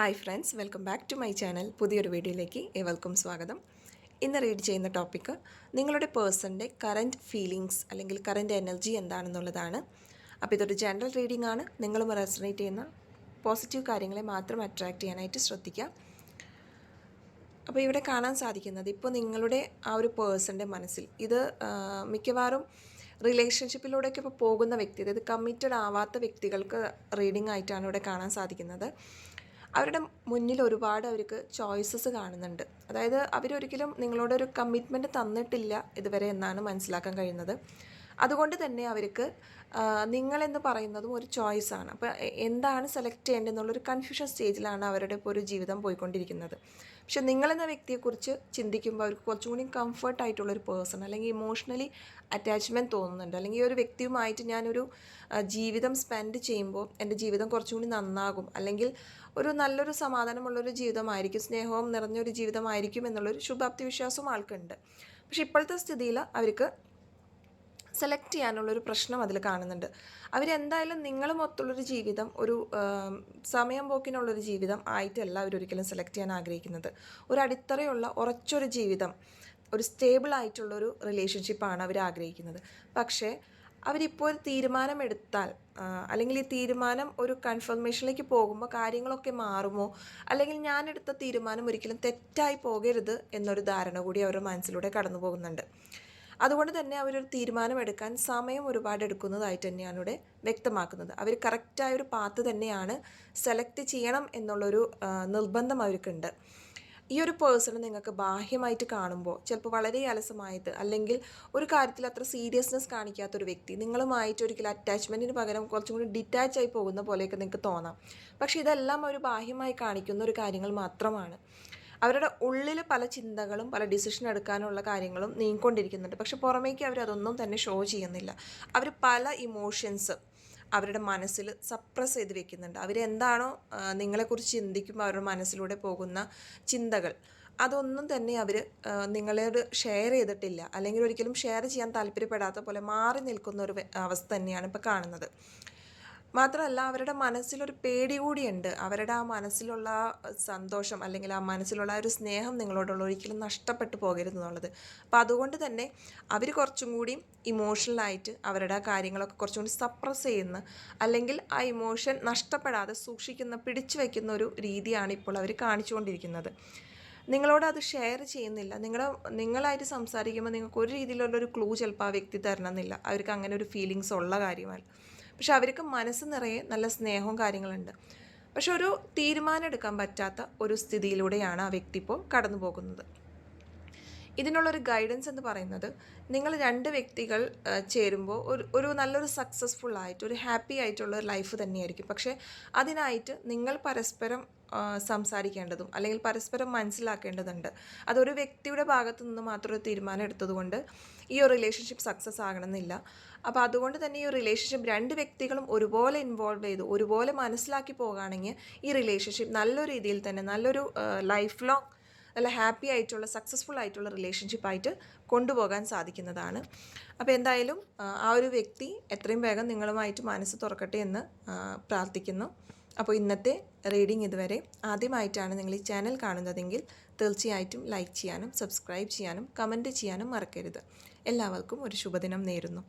Hi friends welcome back to my channel. പുതിയൊരു വീഡിയോയിലേക്ക് ഏവർക്കും സ്വാഗതം. ഇന്ന് റീഡ് ചെയ്യുന്ന ടോപ്പിക്ക് നിങ്ങളുടെ പേഴ്സന്റെ കറന്റ് ഫീലിങ്സ് അല്ലെങ്കിൽ കറന്റ് എനർജി എന്താണെന്നുള്ളതാണ്. അപ്പോൾ ഇതൊരു ജനറൽ റീഡിംഗ് ആണ്. നിങ്ങളും റെസണേറ്റ് ചെയ്യുന്ന പോസിറ്റീവ് കാര്യങ്ങളെ മാത്രം അട്രാക്റ്റ് ചെയ്യാനായിട്ട് ശ്രദ്ധിക്കുക. അപ്പോൾ ഇവിടെ കാണാൻ സാധിക്കുന്നത് ഇപ്പോൾ നിങ്ങളുടെ ആ ഒരു പേഴ്സന്റെ മനസ്സിൽ ഇത് മിക്കവാറും റിലേഷൻഷിപ്പിലൂടെയൊക്കെ ഇപ്പോൾ പോകുന്ന വ്യക്തി അതായത് കമ്മിറ്റഡ് ആവാത്ത വ്യക്തികൾക്ക് റീഡിംഗ് ആയിട്ടാണ് ഇവിടെ കാണാൻ സാധിക്കുന്നത്. അവരുടെ മുന്നിൽ ഒരുപാട് അവർക്ക് ചോയ്സസ് കാണുന്നുണ്ട്. അതായത് അവരൊരിക്കലും നിങ്ങളോടൊരു കമ്മിറ്റ്മെന്റ് തന്നിട്ടില്ല ഇതുവരെ എന്നാണ് മനസ്സിലാക്കാൻ കഴിയുന്നത്. അതുകൊണ്ട് തന്നെ അവർക്ക് നിങ്ങളെന്ന് പറയുന്നതും ഒരു ചോയ്സാണ് അപ്പോൾ എന്താണ് സെലക്ട് ചെയ്യേണ്ടതെന്നുള്ളൊരു കൺഫ്യൂഷൻ സ്റ്റേജിലാണ് അവരുടെ ഇപ്പോൾ ഒരു ജീവിതം പോയിക്കൊണ്ടിരിക്കുന്നത്. പക്ഷെ നിങ്ങളെന്ന വ്യക്തിയെക്കുറിച്ച് ചിന്തിക്കുമ്പോൾ അവർക്ക് കുറച്ചും കൂടി കംഫർട്ട് ആയിട്ടുള്ളൊരു പേഴ്സൺ അല്ലെങ്കിൽ ഇമോഷണലി അറ്റാച്ച്മെന്റ് തോന്നുന്നുണ്ട്. അല്ലെങ്കിൽ ഈ ഒരു വ്യക്തിയുമായിട്ട് ഞാനൊരു ജീവിതം സ്പെൻഡ് ചെയ്യുമ്പോൾ എന്റെ ജീവിതം കുറച്ചും കൂടി നന്നാകും. അല്ലെങ്കിൽ ഒരു നല്ലൊരു സമാധാനമുള്ളൊരു ജീവിതമായിരിക്കും സ്നേഹവും നിറഞ്ഞൊരു ജീവിതമായിരിക്കും എന്നുള്ളൊരു ശുഭാപ്തി വിശ്വാസവും ആൾക്കുണ്ട്. പക്ഷെ ഇപ്പോഴത്തെ സ്ഥിതിയിൽ അവർക്ക് സെലക്ട് ചെയ്യാനുള്ളൊരു പ്രശ്നം അതിൽ കാണുന്നുണ്ട്. അവരെന്തായാലും നിങ്ങളുമൊത്തുള്ളൊരു ജീവിതം ഒരു സമയം പോക്കിനുള്ളൊരു ജീവിതം ആയിട്ടല്ല അവരൊരിക്കലും സെലക്ട് ചെയ്യാൻ ആഗ്രഹിക്കുന്നത്. ഒരു അടിത്തറയുള്ള ഉറച്ചൊരു ജീവിതം ഒരു സ്റ്റേബിൾ ആയിട്ടുള്ളൊരു റിലേഷൻഷിപ്പാണ് അവർ ആഗ്രഹിക്കുന്നത്. പക്ഷേ അവരിപ്പോൾ ഒരു തീരുമാനമെടുത്താൽ അല്ലെങ്കിൽ ഈ തീരുമാനം ഒരു കൺഫർമേഷനിലേക്ക് പോകുമ്പോൾ കാര്യങ്ങളൊക്കെ മാറുമോ അല്ലെങ്കിൽ ഞാനെടുത്ത തീരുമാനം ഒരിക്കലും തെറ്റായി പോകരുത് എന്നൊരു ധാരണ കൂടി അവരുടെ മനസ്സിലൂടെ കടന്നു പോകുന്നുണ്ട് അതുകൊണ്ട് തന്നെ അവരൊരു തീരുമാനമെടുക്കാൻ സമയം ഒരുപാട് എടുക്കുന്നതായിട്ട് തന്നെയാണ് ഇവിടെ വ്യക്തമാക്കുന്നത്. അവർ കറക്റ്റായ ഒരു പാത്ത് തന്നെയാണ് സെലക്ട് ചെയ്യണം എന്നുള്ളൊരു നിർബന്ധം അവർക്കുണ്ട്. ഈ ഒരു പേഴ്സൺ നിങ്ങൾക്ക് ബാഹ്യമായിട്ട് കാണുമ്പോൾ ചിലപ്പോൾ വളരെ അലസമായിട്ട് അല്ലെങ്കിൽ ഒരു കാര്യത്തിൽ അത്ര സീരിയസ്നെസ് കാണിക്കാത്തൊരു വ്യക്തി നിങ്ങളുമായിട്ട് ഒരിക്കലും അറ്റാച്ച്മെന്റിന് പകരം കുറച്ചും കൂടി ഡിറ്റാച്ച് ആയി പോകുന്ന പോലെയൊക്കെ നിങ്ങൾക്ക് തോന്നാം. പക്ഷേ ഇതെല്ലാം ഒരു ബാഹ്യമായി കാണിക്കുന്ന ഒരു കാര്യങ്ങൾ മാത്രമാണ്. അവരുടെ ഉള്ളിൽ പല ചിന്തകളും പല ഡിസിഷൻ എടുക്കാനുള്ള കാര്യങ്ങളും നീങ്ങിക്കൊണ്ടിരിക്കുന്നുണ്ട്. പക്ഷെ പുറമേക്ക് അവർ അതൊന്നും തന്നെ ഷോ ചെയ്യുന്നില്ല. അവർ പല ഇമോഷൻസ് അവരുടെ മനസ്സിൽ സപ്രസ് ചെയ്ത് വെക്കുന്നുണ്ട്. അവരെന്താണോ നിങ്ങളെക്കുറിച്ച് ചിന്തിക്കുമ്പോൾ അവരുടെ മനസ്സിലൂടെ പോകുന്ന ചിന്തകൾ അതൊന്നും തന്നെ അവർ നിങ്ങളോട് ഷെയർ ചെയ്തിട്ടില്ല. അല്ലെങ്കിൽ ഒരിക്കലും ഷെയർ ചെയ്യാൻ താല്പര്യപ്പെടാത്ത പോലെ മാറി നിൽക്കുന്ന ഒരു അവസ്ഥ തന്നെയാണ് ഇപ്പോൾ കാണുന്നത്. മാത്രമല്ല അവരുടെ മനസ്സിലൊരു പേടി കൂടിയുണ്ട്. അവരുടെ ആ മനസ്സിലുള്ള സന്തോഷം അല്ലെങ്കിൽ ആ മനസ്സിലുള്ള ഒരു സ്നേഹം നിങ്ങളോടുള്ള ഒരിക്കലും നഷ്ടപ്പെട്ടു പോകരുത് എന്നുള്ളത്. അപ്പോൾ അതുകൊണ്ട് തന്നെ അവർ കുറച്ചും കൂടി ഇമോഷണലായിട്ട് അവരുടെ ആ കാര്യങ്ങളൊക്കെ കുറച്ചും കൂടി സപ്രസ് ചെയ്യുന്ന അല്ലെങ്കിൽ ആ ഇമോഷൻ നഷ്ടപ്പെടാതെ സൂക്ഷിക്കുന്ന പിടിച്ചു വയ്ക്കുന്ന ഒരു രീതിയാണ് ഇപ്പോൾ അവർ കാണിച്ചുകൊണ്ടിരിക്കുന്നത്. നിങ്ങളോട് അത് ഷെയർ ചെയ്യുന്നില്ല. നിങ്ങളെ നിങ്ങളായിട്ട് സംസാരിക്കുമ്പോൾ നിങ്ങൾക്ക് ഒരു രീതിയിലുള്ളൊരു ക്ലൂ ചിലപ്പോൾ ആ വ്യക്തി തരണമെന്നില്ല. അവർക്ക് അങ്ങനെ ഒരു ഫീലിങ്സ് ഉള്ള കാര്യമല്ല. പക്ഷെ അവർക്ക് മനസ്സ് നിറയെ നല്ല സ്നേഹവും കാര്യങ്ങളുണ്ട്. പക്ഷെ ഒരു തീരുമാനം എടുക്കാൻ പറ്റാത്ത ഒരു സ്ഥിതിയിലൂടെയാണ് ആ വ്യക്തി ഇപ്പോൾ കടന്നു പോകുന്നത് ഇതിനുള്ളൊരു ഗൈഡൻസ് എന്ന് പറയുന്നത് നിങ്ങൾ രണ്ട് വ്യക്തികൾ ചേരുമ്പോൾ ഒരു ഒരു നല്ലൊരു സക്സസ്ഫുൾ ആയിട്ട് ഒരു ഹാപ്പി ആയിട്ടുള്ള ഒരു ലൈഫ് തന്നെയായിരിക്കും. പക്ഷേ അതിനായിട്ട് നിങ്ങൾ പരസ്പരം സംസാരിക്കേണ്ടതും അല്ലെങ്കിൽ പരസ്പരം മനസ്സിലാക്കേണ്ടതുണ്ട്. അതൊരു വ്യക്തിയുടെ ഭാഗത്തു നിന്ന് മാത്രം ഒരു തീരുമാനം എടുത്തതുകൊണ്ട് ഈ ഒരു റിലേഷൻഷിപ്പ് സക്സസ് ആകണമെന്നില്ല. അപ്പോൾ അതുകൊണ്ട് തന്നെ ഈ റിലേഷൻഷിപ്പ് രണ്ട് വ്യക്തികളും ഒരുപോലെ ഇൻവോൾവ് ചെയ്ത് ഒരുപോലെ മനസ്സിലാക്കി പോകുകയാണെങ്കിൽ ഈ റിലേഷൻഷിപ്പ് നല്ല രീതിയിൽ തന്നെ നല്ലൊരു ലൈഫ് ലോങ് നല്ല ഹാപ്പി ആയിട്ടുള്ള സക്സസ്ഫുൾ ആയിട്ടുള്ള റിലേഷൻഷിപ്പായിട്ട് കൊണ്ടുപോകാൻ സാധിക്കുന്നതാണ്. അപ്പോൾ എന്തായാലും ആ, ഒരു വ്യക്തി എത്രയും വേഗം നിങ്ങളുമായിട്ട് മനസ്സ് തുറക്കട്ടെ എന്ന് പ്രാർത്ഥിക്കുന്നു. അപ്പോൾ ഇന്നത്തെ റീഡിംഗ് ഇതുവരെ ആദ്യമായിട്ടാണ് നിങ്ങൾ ഈ ചാനൽ കാണുന്നതെങ്കിൽ തീർച്ചയായിട്ടും ലൈക്ക് ചെയ്യാനും സബ്സ്ക്രൈബ് ചെയ്യാനും കമന്റ് ചെയ്യാനും മറക്കരുത്. എല്ലാവർക്കും ഒരു ശുഭദിനം നേരുന്നു.